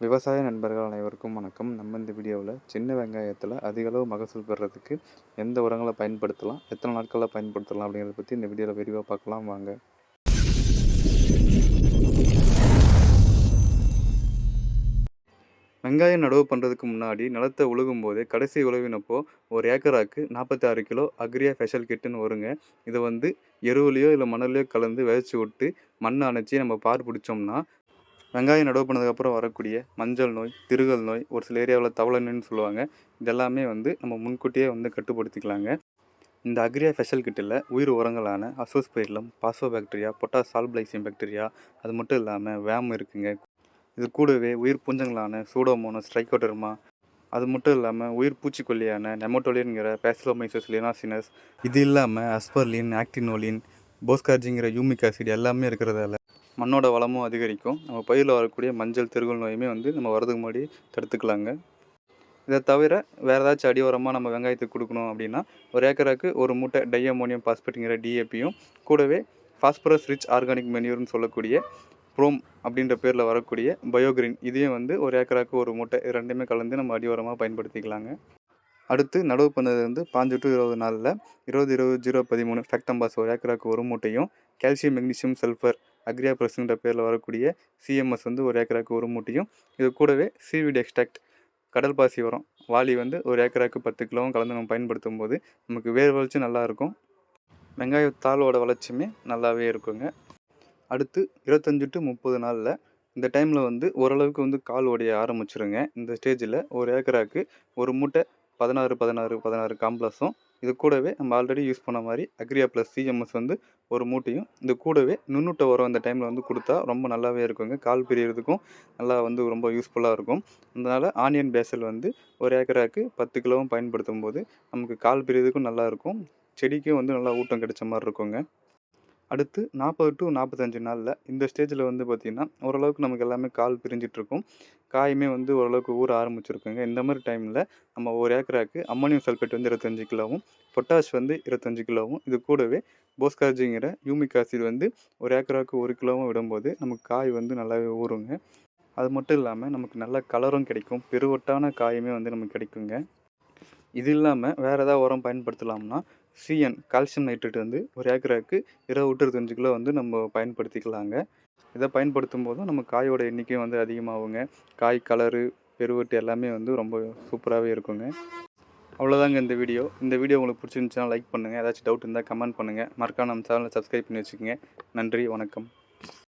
விவசாய நண்பர்கள் அனைவருக்கும் வணக்கம். நம்ம இந்த வீடியோவில் சின்ன வெங்காயத்தில் அதிக அளவு மகசூல் பெறுறதுக்கு எந்த உரங்களை பயன்படுத்தலாம் எத்தனை நாட்களில் பயன்படுத்தலாம் அப்படிங்கிறத பற்றி இந்த வீடியோவில் விரிவாக பார்க்கலாம் வாங்க. வெங்காயம் நடவு பண்ணுறதுக்கு முன்னாடி நிலத்தை உழுகும் போதே கடைசி உழவினப்போ ஒரு ஏக்கராக்கு நாற்பத்தி ஆறு கிலோ அக்ரியா ஃபெஷல் கிட்டுன்னு வருங்க. இதை வந்து எருவுலையோ இல்லை மணல்லையோ கலந்து விதைச்சி விட்டு மண்ணை அணைச்சி நம்ம பார் பிடிச்சோம்னா வெங்காயம் நடவு பண்ணதுக்கப்புறம் வரக்கூடிய மஞ்சள் நோய் திருகல் நோய் ஒரு சில ஏரியாவில் தவளை நோய்னு சொல்லுவாங்க. இதெல்லாமே வந்து நம்ம முன்கூட்டியே வந்து கட்டுப்படுத்திக்கலாங்க. இந்த அக்ரியா ஸ்பெஷல் கிட்டில் உயிர் உரங்களான அசோஸ்பைர்லம் பாசோபாக்டீரியா பொட்டாஸ் சால்பிளைசியம் பாக்டீரியா அது மட்டும் இல்லாமல் வேம் இருக்குங்க. இது கூடவே உயிர் பூஞ்சங்களான சூடோமோனஸ் ஸ்ட்ரைக்கோடர்மா அது மட்டும் இல்லாமல் உயிர் பூச்சிக்கொல்லியான நெமோட்டோலின்கிற பேசிலோமைசஸ் லினாசினஸ் இது இல்லாமல் அஸ்பர்லின் ஆக்டினோலின் போஸ்கார்ஜிங்கிற யூமிக் ஆசிட் எல்லாமே இருக்கிறதால மண்ணோட வளமும் அதிகரிக்கும். நம்ம பயிரில் வரக்கூடிய மஞ்சள் திருகுல் நோயுமே வந்து நம்ம வரதுக்கு முன்னாடி தடுத்துக்கலாங்க. இதை தவிர வேறு ஏதாச்சும் அடி நம்ம வெங்காயத்துக்கு கொடுக்கணும் அப்படின்னா ஒரு ஏக்கராக்கு ஒரு மூட்டை டைஅமோனியம் பாஸ்பேட்டுங்கிற டிஏபியும் கூடவே ஃபாஸ்பரஸ் ரிச் ஆர்கானிக் மெனியூர்னு சொல்லக்கூடிய ப்ரோம் அப்படின்ற பேரில் வரக்கூடிய பயோகிரீன் இதையும் வந்து ஒரு ஏக்கராக்கு ஒரு மூட்டை இது ரெண்டுமே கலந்து நம்ம அடி பயன்படுத்திக்கலாங்க. அடுத்து நடவு பண்ணது வந்து பாஞ்சு டு இருபது நாளில் இருபது இருபது ஜீரோ பதிமூணு ஃபேக்டம்பாஸ் ஒரு ஏக்கராக்கு ஒரு மூட்டையும் கால்சியம் மெக்னீசியம் சல்ஃபர் அக்ரியா ப்ரெஸ்ன்ற பேரில் வரக்கூடிய சிஎம்எஸ் வந்து ஒரு ஏக்கராக்கு ஒரு மூட்டையும் இது கூடவே சிவிடி எக்ஸ்ட்ராக்ட் கடல் பாசி உரம் வாளி வந்து ஒரு ஏக்கராக்கு பத்து கிலோவும் கலந்து நம்ம பயன்படுத்தும் போது நமக்கு வேர் வளர்ச்சி நல்லாயிருக்கும் வெங்காய தாளோட வளர்ச்சியுமே நல்லாவே இருக்குங்க. அடுத்து இருபத்தஞ்சு டு முப்பது நாளில் இந்த டைமில் வந்து ஓரளவுக்கு வந்து கால் உடைய ஆரம்பிச்சிருங்க. இந்த ஸ்டேஜில் ஒரு ஏக்கராக்கு ஒரு மூட்டை பதினாறு பதினாறு பதினாறு காம்ப்ளஸும் இது கூடவே நம்ம ஆல்ரெடி யூஸ் பண்ண மாதிரி அக்ரியா ப்ளஸ் சிஎம்எஸ் வந்து ஒரு மூட்டையும் இது கூடவே நுண்ணுட்ட உரம் அந்த டைமில் வந்து கொடுத்தா ரொம்ப நல்லாவே இருக்குங்க. கால் பிரியறதுக்கும் நல்லா வந்து ரொம்ப யூஸ்ஃபுல்லாக இருக்கும். அதனால் ஆனியன் பேசல் வந்து ஒரு ஏக்கராக்கு பத்து கிலோவும் பயன்படுத்தும் போது நமக்கு கால் பிரியறதுக்கும் நல்லாயிருக்கும் செடிக்கும் வந்து நல்லா ஊட்டம் கிடைச்ச மாதிரி இருக்குங்க. அடுத்து நாற்பது டு நாற்பத்தஞ்சு நாளில் இந்த ஸ்டேஜில் வந்து பார்த்திங்கன்னா ஓரளவுக்கு நமக்கு எல்லாமே கால் பிரிஞ்சிட்ருக்கும். காயுமே வந்து ஓரளவுக்கு ஊற ஆரம்பிச்சிருக்குங்க. இந்த மாதிரி டைமில் நம்ம ஒரு ஏக்கராக்கு அம்மோனியம் சல்ஃபேட் வந்து இருபத்தஞ்சு கிலோவும் பொட்டாஷ் வந்து இருபத்தஞ்சு கிலோவும் இது கூடவே போஸ்கார்ஜிங்கிற யூமிக் ஆசிட் வந்து ஒரு ஏக்கராக்கு ஒரு கிலோவும் விடும்போது நமக்கு காய் வந்து நல்லாவே ஊறுங்க. அது மட்டும் இல்லாமல் நமக்கு நல்ல கலரும் கிடைக்கும். பெருவட்டான காயுமே வந்து நமக்கு கிடைக்குங்க. இது இல்லாமல் வேறு ஏதாவது உரம் பயன்படுத்தலாம்னா சிஎன் கால்சியம் நைட்ரேட் வந்து ஒரு ஏக்கராக்கு இருபது டு இருபத்தஞ்சு கிலோ வந்து நம்ம பயன்படுத்திக்கலாங்க. இதை பயன்படுத்தும் போதும் நம்ம காயோட எண்ணிக்கையும் வந்து அதிகமாகுங்க. காய் கலரு பெருவட்டு எல்லாமே வந்து ரொம்ப சூப்பராகவே இருக்குங்க. அவ்வளோதாங்க இந்த வீடியோ. இந்த வீடியோ உங்களுக்கு பிடிச்சிருந்துச்சுன்னா லைக் பண்ணுங்கள் ஏதாச்சும் டவுட் இருந்தால் கமெண்ட் பண்ணுங்கள் மறக்காம நம்ம சேனலை சப்ஸ்கிரைப் பண்ணி வச்சுக்கோங்க. நன்றி வணக்கம்.